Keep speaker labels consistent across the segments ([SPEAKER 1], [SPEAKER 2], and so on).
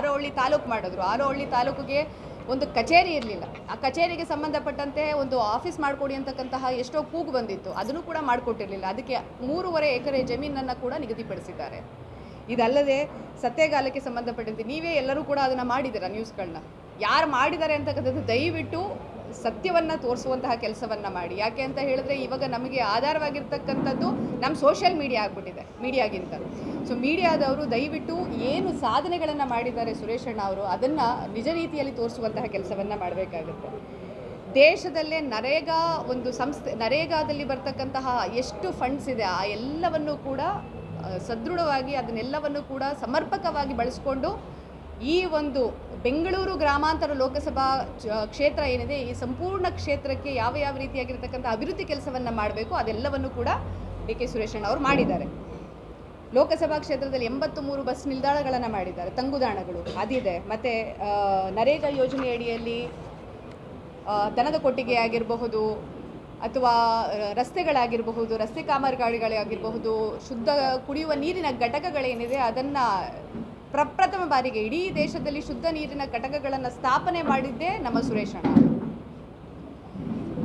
[SPEAKER 1] ಆರೋಹಳ್ಳಿ ತಾಲೂಕು ಮಾಡಿದ್ರು. ಆರೋಹಳ್ಳಿ ತಾಲೂಕಿಗೆ ಒಂದು ಕಚೇರಿ ಇರಲಿಲ್ಲ. ಆ ಕಚೇರಿಗೆ ಸಂಬಂಧಪಟ್ಟಂತೆ ಒಂದು ಆಫೀಸ್ ಮಾಡಿಕೊಡಿ ಅಂತಕ್ಕಂತಹ ಎಷ್ಟೋ ಕೂಗು ಬಂದಿತ್ತು. ಅದನ್ನು ಕೂಡ ಮಾಡಿಕೊಟ್ಟಿರಲಿಲ್ಲ. ಅದಕ್ಕೆ ಮೂರುವರೆ ಎಕರೆ ಜಮೀನನ್ನು ಕೂಡ ನಿಗದಿಪಡಿಸಿದ್ದಾರೆ. ಇದಲ್ಲದೆ ಸತ್ಯಗಾಲಕ್ಕೆ ಸಂಬಂಧಪಟ್ಟಂತೆ ನೀವೇ ಎಲ್ಲರೂ ಕೂಡ ಅದನ್ನು ಮಾಡಿದ್ದೀರಾ ನ್ಯೂಸ್ಗಳನ್ನ? ಯಾರು ಮಾಡಿದ್ದಾರೆ ಅಂತಕ್ಕಂಥದ್ದು ದಯವಿಟ್ಟು ಸತ್ಯವನ್ನು ತೋರಿಸುವಂತಹ ಕೆಲಸವನ್ನು ಮಾಡಿ. ಯಾಕೆ ಅಂತ ಹೇಳಿದ್ರೆ ಇವಾಗ ನಮಗೆ ಆಧಾರವಾಗಿರ್ತಕ್ಕಂಥದ್ದು ನಮ್ಮ ಸೋಷಿಯಲ್ ಮೀಡಿಯಾ ಆಗಿಬಿಟ್ಟಿದೆ ಮೀಡಿಯಾಗಿಂತ ಸೊ ಮೀಡಿಯಾದವರು ದಯವಿಟ್ಟು ಏನು ಸಾಧನೆಗಳನ್ನು ಮಾಡಿದ್ದಾರೆ ಸುರೇಶ್ ಅಣ್ಣ ಅವರು, ಅದನ್ನು ನಿಜ ರೀತಿಯಲ್ಲಿ ತೋರಿಸುವಂತಹ ಕೆಲಸವನ್ನು ಮಾಡಬೇಕಾಗುತ್ತೆ. ದೇಶದಲ್ಲೇ ನರೇಗಾ ಒಂದು ಸಂಸ್ಥೆ, ನರೇಗಾದಲ್ಲಿ ಬರ್ತಕ್ಕಂತಹ ಎಷ್ಟು ಫಂಡ್ಸ್ ಇದೆ, ಆ ಎಲ್ಲವನ್ನು ಕೂಡ ಸದೃಢವಾಗಿ ಅದನ್ನೆಲ್ಲವನ್ನು ಕೂಡ ಸಮರ್ಪಕವಾಗಿ ಬಳಸಿಕೊಂಡು ಈ ಒಂದು ಬೆಂಗಳೂರು ಗ್ರಾಮಾಂತರ ಲೋಕಸಭಾ ಕ್ಷೇತ್ರ ಏನಿದೆ, ಈ ಸಂಪೂರ್ಣ ಕ್ಷೇತ್ರಕ್ಕೆ ಯಾವ ಯಾವ ರೀತಿಯಾಗಿರ್ತಕ್ಕಂಥ ಅಭಿವೃದ್ಧಿ ಕೆಲಸವನ್ನು ಮಾಡಬೇಕು, ಅದೆಲ್ಲವನ್ನು ಕೂಡ ಡಿ. ಕೆ. ಸುರೇಶಣ್ಣ ಅವರು ಮಾಡಿದ್ದಾರೆ. ಲೋಕಸಭಾ ಕ್ಷೇತ್ರದಲ್ಲಿ ಎಂಬತ್ತು ಮೂರು ಬಸ್ ನಿಲ್ದಾಣಗಳನ್ನು ಮಾಡಿದ್ದಾರೆ, ತಂಗುದಾಣಗಳು. ಅದಿದೆ. ಮತ್ತು ನರೇಗಾ ಯೋಜನೆ ಅಡಿಯಲ್ಲಿ ದನದ ಕೊಟ್ಟಿಗೆ ಆಗಿರಬಹುದು, ಅಥವಾ ರಸ್ತೆಗಳಾಗಿರಬಹುದು, ರಸ್ತೆ ಕಾಮಗಾರಿಗಳಾಗಿರಬಹುದು, ಶುದ್ಧ ಕುಡಿಯುವ ನೀರಿನ ಘಟಕಗಳೇನಿದೆ, ಅದನ್ನು ಪ್ರಪ್ರಥಮ ಬಾರಿಗೆ ಇಡೀ ದೇಶದಲ್ಲಿ ಶುದ್ಧ ನೀರಿನ ಘಟಕಗಳನ್ನು ಸ್ಥಾಪನೆ ಮಾಡಿದ್ದೇ ನಮ್ಮ ಸುರೇಶಣ್ಣ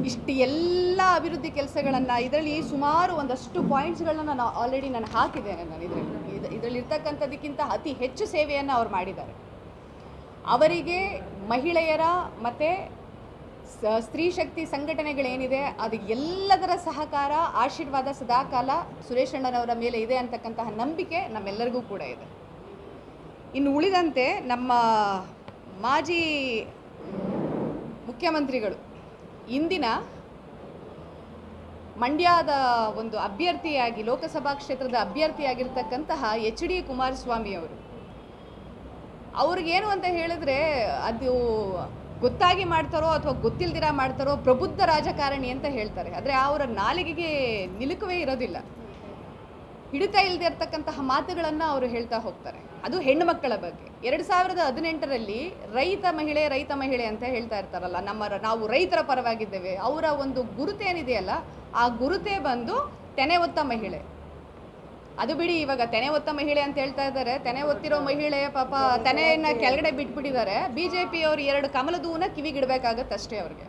[SPEAKER 1] ಇಷ್ಟು ಎಲ್ಲ ಅಭಿವೃದ್ಧಿ ಕೆಲಸಗಳನ್ನು ಇದರಲ್ಲಿ ಸುಮಾರು ಒಂದಷ್ಟು ಪಾಯಿಂಟ್ಸ್ಗಳನ್ನ ನಾನು ಆಲ್ರೆಡಿ ನಾನು ಹಾಕಿದ್ದೇನೆ ನಾನು ಇದರಲ್ಲಿ. ಇದು ಇದರಲ್ಲಿ ಇರ್ತಕ್ಕಂಥದ್ದಕ್ಕಿಂತ ಅತಿ ಹೆಚ್ಚು ಸೇವೆಯನ್ನು ಅವ್ರು ಮಾಡಿದ್ದಾರೆ. ಅವರಿಗೆ ಮಹಿಳೆಯರ ಮತ್ತು ಸ್ತ್ರೀ ಶಕ್ತಿ ಸಂಘಟನೆಗಳೇನಿದೆ, ಅದು ಎಲ್ಲದರ ಸಹಕಾರ, ಆಶೀರ್ವಾದ, ಸದಾಕಾಲ ಸುರೇಶಣ್ಣನವರ ಮೇಲೆ ಇದೆ ಅಂತಕ್ಕಂತಹ ನಂಬಿಕೆ ನಮ್ಮೆಲ್ಲರಿಗೂ ಕೂಡ ಇದೆ. ಇನ್ನು ಉಳಿದಂತೆ ನಮ್ಮ ಮಾಜಿ ಮುಖ್ಯಮಂತ್ರಿಗಳು, ಇಂದಿನ ಮಂಡ್ಯದ ಒಂದು ಅಭ್ಯರ್ಥಿಯಾಗಿ, ಲೋಕಸಭಾ ಕ್ಷೇತ್ರದ ಅಭ್ಯರ್ಥಿಯಾಗಿರ್ತಕ್ಕಂತಹ ಎಚ್ ಡಿ ಕುಮಾರಸ್ವಾಮಿ ಅವರು. ಅವ್ರಿಗೇನು ಅಂತ ಹೇಳಿದ್ರೆ, ಅದು ಗೊತ್ತಾಗಿ ಮಾಡ್ತಾರೋ ಅಥವಾ ಗೊತ್ತಿಲ್ದಿರ ಮಾಡ್ತಾರೋ ಪ್ರಬುದ್ಧ ರಾಜಕಾರಣಿ ಅಂತ ಹೇಳ್ತಾರೆ. ಆದರೆ ಅವರ ನಾಲಿಗೆಗೆ ನಿಲುಕವೇ ಇರೋದಿಲ್ಲ. ಹಿಡಿತಾ ಇಲ್ಲದೆ ಇರ್ತಕ್ಕಂತಹ ಮಾತುಗಳನ್ನು ಅವರು ಹೇಳ್ತಾ ಹೋಗ್ತಾರೆ. ಅದು ಹೆಣ್ಣು ಮಕ್ಕಳ ಬಗ್ಗೆ. ಎರಡು ಸಾವಿರದ ಹದಿನೆಂಟರಲ್ಲಿ ರೈತ ಮಹಿಳೆ ರೈತ ಮಹಿಳೆ ಅಂತ ಹೇಳ್ತಾ ಇರ್ತಾರಲ್ಲ, ನಮ್ಮ ನಾವು ರೈತರ ಪರವಾಗಿದ್ದೇವೆ, ಅವರ ಒಂದು ಗುರುತೇನಿದೆಯಲ್ಲ ಆ ಗುರುತೇ ಬಂದು ತೆನೆ ಒತ್ತ ಮಹಿಳೆ. ಅದು ಬಿಡಿ, ಇವಾಗ ತೆನೆ ಒತ್ತ ಮಹಿಳೆ ಅಂತ ಹೇಳ್ತಾ ಇದ್ದಾರೆ. ತೆನೆ ಒತ್ತಿರೋ ಮಹಿಳೆ ಪಾಪ ತೆನೆಯನ್ನ ಕೆಳಗಡೆ ಬಿಟ್ಬಿಟ್ಟಿದ್ದಾರೆ. ಬಿ ಜೆ ಎರಡು ಕಮಲದೂನ ಹೂವನ್ನ ಕಿವಿಗಿಡಬೇಕಾಗತ್ತೆ ಅಷ್ಟೇ ಅವ್ರಿಗೆ.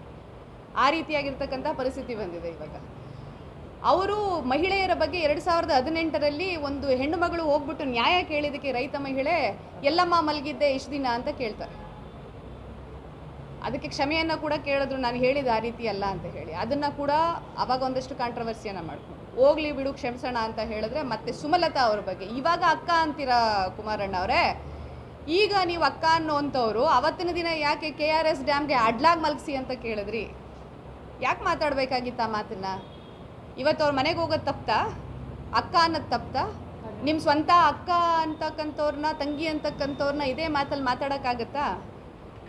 [SPEAKER 1] ಆ ರೀತಿಯಾಗಿರ್ತಕ್ಕಂಥ ಪರಿಸ್ಥಿತಿ ಬಂದಿದೆ ಇವಾಗ. ಅವರು ಮಹಿಳೆಯರ ಬಗ್ಗೆ ಎರಡು ಸಾವಿರದ ಹದಿನೆಂಟರಲ್ಲಿ ಒಂದು ಹೆಣ್ಣು ಮಗಳು ಹೋಗ್ಬಿಟ್ಟು ನ್ಯಾಯ ಕೇಳಿದಕ್ಕೆ ರೈತ ಮಹಿಳೆ, ಎಲ್ಲಮ್ಮ ಮಲಗಿದ್ದೆ ಇಷ್ಟು ದಿನ ಅಂತ ಕೇಳ್ತಾರೆ. ಅದಕ್ಕೆ ಕ್ಷಮೆಯನ್ನ ಕೂಡ ಕೇಳಿದ್ರು, ನಾನು ಹೇಳಿದ ಆ ರೀತಿ ಅಲ್ಲ ಅಂತ ಹೇಳಿ. ಅದನ್ನ ಕೂಡ ಅವಾಗ ಒಂದಷ್ಟು ಕಾಂಟ್ರವರ್ಸಿಯನ್ನು ಮಾಡ್ಕೊಂಡು. ಹೋಗ್ಲಿ ಬಿಡು, ಕ್ಷಮಿಸೋಣ ಅಂತ ಹೇಳಿದ್ರೆ ಮತ್ತೆ ಸುಮಲತಾ ಅವ್ರ ಬಗ್ಗೆ. ಇವಾಗ ಅಕ್ಕ ಅಂತೀರಾ ಕುಮಾರಣ್ಣ ಅವರೇ, ಈಗ ನೀವು ಅಕ್ಕ ಅನ್ನೋಂಥವ್ರು, ಅವತ್ತಿನ ದಿನ ಯಾಕೆ ಕೆ ಆರ್ ಎಸ್ ಡ್ಯಾಮ್ಗೆ ಅಡ್ಲಾಗ್ ಮಲಗಿಸಿ ಅಂತ ಕೇಳಿದ್ರಿ. ಯಾಕೆ ಮಾತಾಡಬೇಕಾಗಿತ್ತ ಆ ಮಾತನ್ನ? ಇವತ್ತು ಅವ್ರ ಮನೆಗೆ ಹೋಗೋದು ತಪ್ತಾ? ಅಕ್ಕ ಅನ್ನೋದು ತಪ್ತಾ? ನಿಮ್ಮ ಸ್ವಂತ ಅಕ್ಕ ಅಂತಕ್ಕಂಥವ್ರನ್ನ ತಂಗಿ ಅಂತಕ್ಕಂಥವ್ರನ್ನ ಇದೇ ಮಾತಲ್ಲಿ ಮಾತಾಡೋಕ್ಕಾಗತ್ತಾ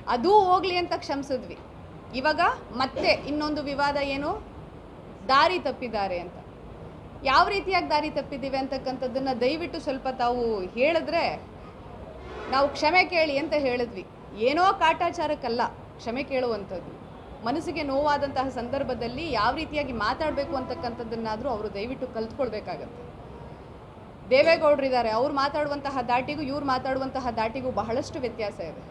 [SPEAKER 1] ಅದೂ ಹೋಗ್ಲಿ ಅಂತ ಕ್ಷಮಿಸಿದ್ವಿ. ಇವಾಗ ಮತ್ತೆ ಇನ್ನೊಂದು ವಿವಾದ ಏನು? ದಾರಿ ತಪ್ಪಿದ್ದಾರೆ ಅಂತ. ಯಾವ ರೀತಿಯಾಗಿ ದಾರಿ ತಪ್ಪಿದ್ದೀವಿ ಅಂತಕ್ಕಂಥದ್ದನ್ನು ದಯವಿಟ್ಟು ಸ್ವಲ್ಪ ತಾವು ಹೇಳಿದ್ರೆ ನಾವು ಕ್ಷಮೆ ಕೇಳಿ ಅಂತ ಹೇಳಿದ್ವಿ. ಏನೋ ಕಾಟಾಚಾರಕ್ಕಲ್ಲ, ಕ್ಷಮೆ ಕೇಳುವಂಥದ್ದು. ಮನಸ್ಸಿಗೆ ನೋವಾದಂತಹ ಸಂದರ್ಭದಲ್ಲಿ ಯಾವ ರೀತಿಯಾಗಿ ಮಾತಾಡಬೇಕು ಅಂತಕ್ಕಂಥದ್ದನ್ನಾದರೂ ಅವರು ದಯವಿಟ್ಟು ಕಲ್ತ್ಕೊಳ್ಬೇಕಾಗತ್ತೆ. ದೇವೇಗೌಡರಿದ್ದಾರೆ, ಅವ್ರು ಮಾತಾಡುವಂತಹ ದಾಟಿಗೂ ಇವ್ರು ಮಾತಾಡುವಂತಹ ದಾಟಿಗೂ ಬಹಳಷ್ಟು ವ್ಯತ್ಯಾಸ ಇದೆ.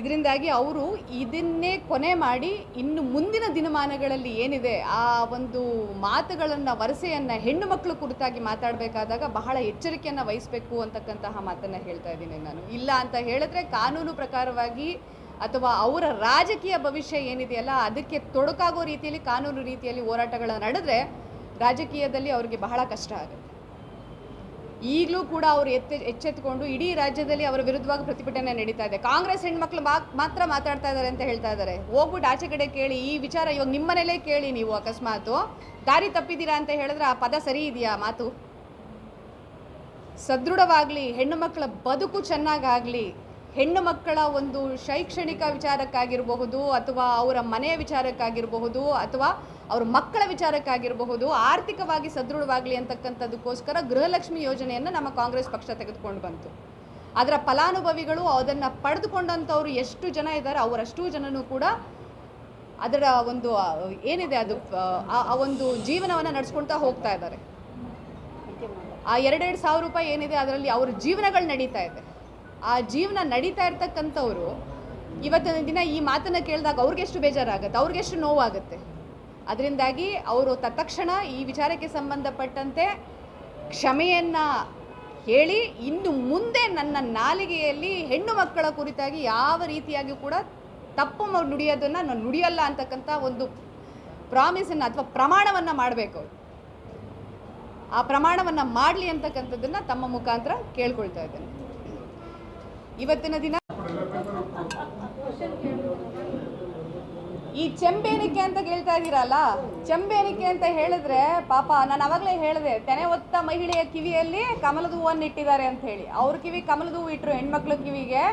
[SPEAKER 1] ಇದರಿಂದಾಗಿ ಅವರು ಇದನ್ನೇ ಕೊನೆ ಮಾಡಿ ಇನ್ನು ಮುಂದಿನ ದಿನಮಾನಗಳಲ್ಲಿ ಏನಿದೆ, ಆ ಒಂದು ಮಾತುಗಳನ್ನು, ವರಸೆಯನ್ನು ಹೆಣ್ಣು ಮಕ್ಕಳು ಕುರಿತಾಗಿ ಮಾತಾಡಬೇಕಾದಾಗ ಬಹಳ ಎಚ್ಚರಿಕೆಯನ್ನು ವಹಿಸಬೇಕು ಅಂತಕ್ಕಂತಹ ಮಾತನ್ನು ಹೇಳ್ತಾ ಇದ್ದೀನಿ ನಾನು. ಇಲ್ಲ ಅಂತ ಹೇಳಿದ್ರೆ ಕಾನೂನು ಪ್ರಕಾರವಾಗಿ ಅಥವಾ ಅವರ ರಾಜಕೀಯ ಭವಿಷ್ಯ ಏನಿದೆಯಲ್ಲ, ಅದಕ್ಕೆ ತೊಡಕಾಗೋ ರೀತಿಯಲ್ಲಿ, ಕಾನೂನು ರೀತಿಯಲ್ಲಿ ಹೋರಾಟಗಳ ನಡೆದ್ರೆ ರಾಜಕೀಯದಲ್ಲಿ ಅವರಿಗೆ ಬಹಳ ಕಷ್ಟ ಆಗುತ್ತೆ. ಈಗಲೂ ಕೂಡ ಅವರು ಎತ್ತೆ, ಎಚ್ಚೆತ್ಕೊಂಡು ಇಡೀ ರಾಜ್ಯದಲ್ಲಿ ಅವರ ವಿರುದ್ಧವಾಗಿ ಪ್ರತಿಭಟನೆ ನಡೀತಾ ಇದೆ. ಕಾಂಗ್ರೆಸ್ ಹೆಣ್ಮಕ್ಳು ಮಾತ್ರ ಮಾತಾಡ್ತಾ ಇದ್ದಾರೆ ಅಂತ ಹೇಳ್ತಾ ಇದ್ದಾರೆ ಹೋಗ್ಬಿಟ್ಟು ಆಚೆ ಕಡೆ ಕೇಳಿ, ಈ ವಿಚಾರ ಇವಾಗ ನಿಮ್ಮನೇಲೇ ಕೇಳಿ ನೀವು ಅಕಸ್ಮಾತು. ದಾರಿ ತಪ್ಪಿದ್ದೀರಾ ಅಂತ ಹೇಳಿದ್ರೆ ಆ ಪದ ಸರಿ ಇದೆಯಾ ಮಾತು? ಸದೃಢವಾಗಲಿ, ಹೆಣ್ಣು ಮಕ್ಕಳ ಬದುಕು ಚೆನ್ನಾಗಾಗಲಿ ಹೆಣ್ಣು ಮಕ್ಕಳ ಒಂದು ಶೈಕ್ಷಣಿಕ ವಿಚಾರಕ್ಕಾಗಿರಬಹುದು ಅಥವಾ ಅವರ ಮನೆಯ ವಿಚಾರಕ್ಕಾಗಿರಬಹುದು ಅಥವಾ ಅವ್ರ ಮಕ್ಕಳ ವಿಚಾರಕ್ಕಾಗಿರಬಹುದು, ಆರ್ಥಿಕವಾಗಿ ಸದೃಢವಾಗಲಿ ಅಂತಕ್ಕಂಥದ್ದಕ್ಕೋಸ್ಕರ ಗೃಹಲಕ್ಷ್ಮಿ ಯೋಜನೆಯನ್ನು ನಮ್ಮ ಕಾಂಗ್ರೆಸ್ ಪಕ್ಷ ತೆಗೆದುಕೊಂಡು ಬಂತು. ಅದರ ಫಲಾನುಭವಿಗಳು ಅದನ್ನು ಪಡೆದುಕೊಂಡಂಥವ್ರು ಎಷ್ಟು ಜನ ಇದ್ದಾರೆ ಅವರಷ್ಟು ಜನನೂ ಕೂಡ ಅದರ ಒಂದು ಏನಿದೆ ಅದು ಆ ಒಂದು ಜೀವನವನ್ನು ನಡೆಸ್ಕೊಳ್ತಾ ಹೋಗ್ತಾ ಇದ್ದಾರೆ. ಆ ಎರಡೆರಡು ಸಾವಿರ ರೂಪಾಯಿ ಏನಿದೆ ಅದರಲ್ಲಿ ಅವ್ರ ಜೀವನಗಳು ನಡೀತಾ ಇದೆ. ಆ ಜೀವನ ನಡೀತಾ ಇರ್ತಕ್ಕಂಥವ್ರು ಇವತ್ತಿನ ದಿನ ಈ ಮಾತನ್ನು ಕೇಳಿದಾಗ ಅವ್ರಿಗೆಷ್ಟು ಬೇಜಾರಾಗುತ್ತೆ? ಅವ್ರಿಗೆಷ್ಟು ನೋವಾಗುತ್ತೆ? ಅದರಿಂದಾಗಿ ಅವರು ತತ್ಕ್ಷಣ ಈ ವಿಚಾರಕ್ಕೆ ಸಂಬಂಧಪಟ್ಟಂತೆ ಕ್ಷಮೆಯನ್ನು ಹೇಳಿ, ಇನ್ನು ಮುಂದೆ ನನ್ನ ನಾಲಿಗೆಯಲ್ಲಿ ಹೆಣ್ಣು ಮಕ್ಕಳ ಕುರಿತಾಗಿ ಯಾವ ರೀತಿಯಾಗಿ ಕೂಡ ತಪ್ಪು ನುಡಿಯೋದನ್ನು ನಾನು ನುಡಿಯಲ್ಲ ಅಂತಕ್ಕಂಥ ಒಂದು ಪ್ರಾಮಿಸನ್ನು ಅಥವಾ ಪ್ರಮಾಣವನ್ನು ಮಾಡಬೇಕು ಆ ಪ್ರಮಾಣವನ್ನು ಮಾಡಲಿ ಅಂತಕ್ಕಂಥದ್ದನ್ನು ತಮ್ಮ ಮುಖಾಂತರ ಕೇಳ್ಕೊಳ್ತಾ ಇದ್ದೇನೆ. ಇವತ್ತಿನ ದಿನ ಈ ಚೆಂಬೇನಿಕೆ ಅಂತ ಕೇಳ್ತಾ ಇದ್ದೀರಲ್ಲ ಚೆಂಬೇನಿಕೆ ಅಂತ ಹೇಳಿದ್ರೆ ಪಾಪ ನಾನು ಅವಾಗಲೇ ಹೇಳಿದೆ ತೆನೆ ಒತ್ತ ಮಹಿಳೆಯ ಕಿವಿಯಲ್ಲಿ ಕಮಲದ ಹೂವನ್ನು ಇಟ್ಟಿದ್ದಾರೆ ಅಂತ ಹೇಳಿ. ಅವ್ರ ಕಿವಿ ಕಮಲದ ಹೂವು ಇಟ್ಟರು ಹೆಣ್ಮಕ್ಳ ಕಿವಿಗೆ.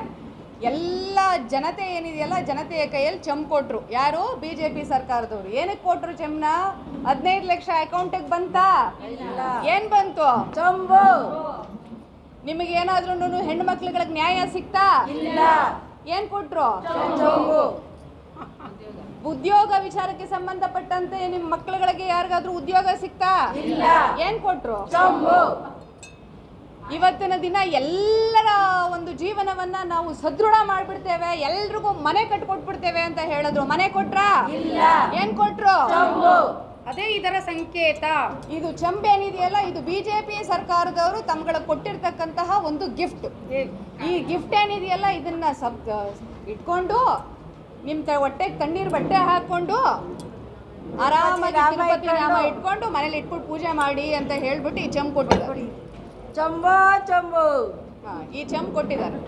[SPEAKER 1] ಎಲ್ಲ ಜನತೆ ಏನಿದೆಯಲ್ಲ ಜನತೆಯ ಕೈಯಲ್ಲಿ ಚೆಂಬು ಕೊಟ್ರು. ಯಾರು? ಬಿ ಜೆ ಪಿ ಸರ್ಕಾರದವರು. ಏನಕ್ಕೆ ಕೊಟ್ರು ಚೆಮ್ನ ಹದಿನೈದು ಲಕ್ಷ ಅಕೌಂಟಿಗೆ ಬಂತಾ? ಏನ್ ಬಂತು?
[SPEAKER 2] ಚಂಬು.
[SPEAKER 1] ನಿಮಗೆ ಏನಾದ್ರೂ ಹೆಣ್ಣು ಮಕ್ಳುಗಳಿಗೆ ನ್ಯಾಯ ಸಿಗ್ತಾ
[SPEAKER 2] ಇಲ್ಲ.
[SPEAKER 1] ಏನ್ ಕೊಟ್ರು? ಉದ್ಯೋಗ ವಿಚಾರಕ್ಕೆ ಸಂಬಂಧಪಟ್ಟಂತೆ ನಿಮ್ ಮಕ್ಳುಗಳಿಗೆ ಯಾರಿಗಾದ್ರೂ ಉದ್ಯೋಗ ಸಿಗ್ತಾ
[SPEAKER 2] ಇಲ್ಲ.
[SPEAKER 1] ಏನ್ ಕೊಟ್ರು? ಇವತ್ತಿನ ದಿನ ಎಲ್ಲರ ಒಂದು ಜೀವನವನ್ನ ನಾವು ಸದೃಢ ಮಾಡ್ಬಿಡ್ತೇವೆ. ಎಲ್ರಿಗೂ ಮನೆ ಕಟ್ಕೊಟ್ಬಿಡ್ತೇವೆ ಅಂತ ಹೇಳಿದ್ರು. ಮನೆ ಕೊಟ್ರಾ?
[SPEAKER 2] ಇಲ್ಲ.
[SPEAKER 1] ಏನ್ ಕೊಟ್ರು?
[SPEAKER 3] ಅದೇ ಇದರ ಸಂಕೇತ.
[SPEAKER 1] ಇದು ಚಂಬೆ ಏನಿದೆಯಲ್ಲ ಇದು ಬಿಜೆಪಿ ಸರ್ಕಾರದವರು ತಮ್ಗಳ ಕೊಟ್ಟಿರ್ತಕ್ಕಂತಹ ಒಂದು ಗಿಫ್ಟ್ ಈ ಗಿಫ್ಟ್ ಏನಿದೆಯಲ್ಲ ಇದನ್ನ ಸಬ್ ಇಟ್ಕೊಂಡು ನಿಮ್ ತ ಹೊಟ್ಟೆಗೆ ತಣ್ಣೀರ್ ಬಟ್ಟೆ ಹಾಕೊಂಡು ಆರಾಮಾಗಿ
[SPEAKER 2] ನಾಮ. ಇಟ್ಕೊಂಡು.
[SPEAKER 1] ಮನೇಲಿ ಇಟ್ಬಿಟ್ಟು ಪೂಜೆ ಮಾಡಿ ಅಂತ ಹೇಳ್ಬಿಟ್ಟು ಈ ಚಂಪ್ ಕೊಟ್ಟಿದ್ದಾರೆ.
[SPEAKER 2] ಚಂಬ ಚಂಬು
[SPEAKER 1] ಈ ಚಂಪ್ ಕೊಟ್ಟಿದ್ದಾರೆ.